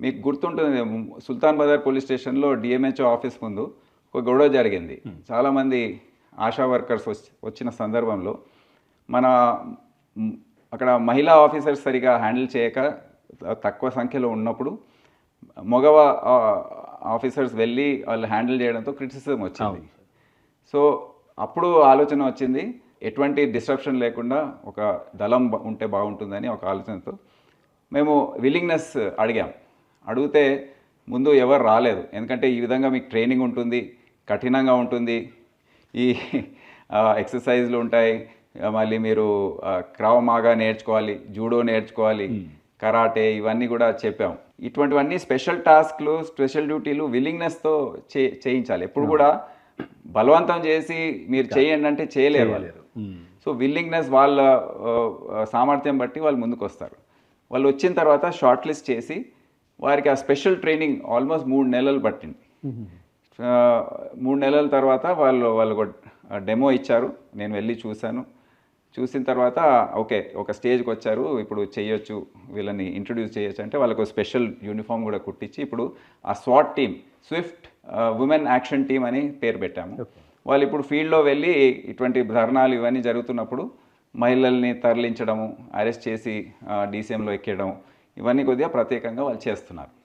మీకు గుర్తుంటుంది సుల్తాన్ బజార్ పోలీస్ స్టేషన్లో డిఎంహెచ్ఓ ఆఫీస్ ముందు ఒక గొడవ జరిగింది. చాలామంది ఆశా వర్కర్స్ వచ్చి- వచ్చిన సందర్భంలో మన అక్కడ మహిళా ఆఫీసర్స్ సరిగా హ్యాండిల్ చేయక తక్కువ సంఖ్యలో ఉన్నప్పుడు మగవ ఆఫీసర్స్ వెళ్ళి వాళ్ళు హ్యాండిల్ చేయడంతో క్రిటిసిజం వచ్చింది. సో అప్పుడు ఆలోచన వచ్చింది ఎటువంటి డిస్ట్రప్షన్ లేకుండా ఒక దళం ఉంటే బాగుంటుందని ఒక ఆలోచనతో మేము విల్లింగ్నెస్ అడిగాం. అడిగితే ముందు ఎవరు రాలేదు. ఎందుకంటే ఈ విధంగా మీకు ట్రైనింగ్ ఉంటుంది కఠినంగా ఉంటుంది. ఈ ఎక్సర్సైజ్లు ఉంటాయి. మళ్ళీ మీరు ఆ, క్రావ్ మాగా నేర్చుకోవాలి జూడో నేర్చుకోవాలి కరాటే ఇవన్నీ కూడా చెప్పాం. ఇటువంటివన్నీ స్పెషల్ టాస్క్లు స్పెషల్ డ్యూటీలు విల్లింగ్నెస్తో చే చేయించాలి. ఎప్పుడు కూడా బలవంతం చేసి మీరు చేయండి అంటే చేయలేరు వాళ్ళు. సో విల్లింగ్నెస్ వాళ్ళ సామర్థ్యం బట్టి వాళ్ళు ముందుకు వస్తారు వాళ్ళు వచ్చిన తర్వాత షార్ట్ లిస్ట్ చేసి వారికి ఆ స్పెషల్ ట్రైనింగ్ ఆల్మోస్ట్ మూడు నెలలు పట్టింది. మూడు నెలల తర్వాత వాళ్ళు వాళ్ళు ఒక డెమో ఇచ్చారు. నేను వెళ్ళి చూశాను. చూసిన తర్వాత ఓకే ఒక స్టేజ్కి వచ్చారు. ఇప్పుడు చేయొచ్చు వీళ్ళని ఇంట్రడ్యూస్ చేయొచ్చు అంటే వాళ్ళకు స్పెషల్ యూనిఫామ్ కూడా కుట్టించి ఇప్పుడు ఆ swat team swift women action team అని పేరు పెట్టాము. వాళ్ళు ఇప్పుడు ఫీల్డ్లో వెళ్ళి ఇటువంటి ధర్నాలు ఇవన్నీ జరుగుతున్నప్పుడు మహిళల్ని తరలించడము అరెస్ట్ చేసి డీసీఎంలో ఎక్కేయడం ఇవన్నీ కొద్దిగా ప్రత్యేకంగా వాళ్ళు చేస్తున్నారు.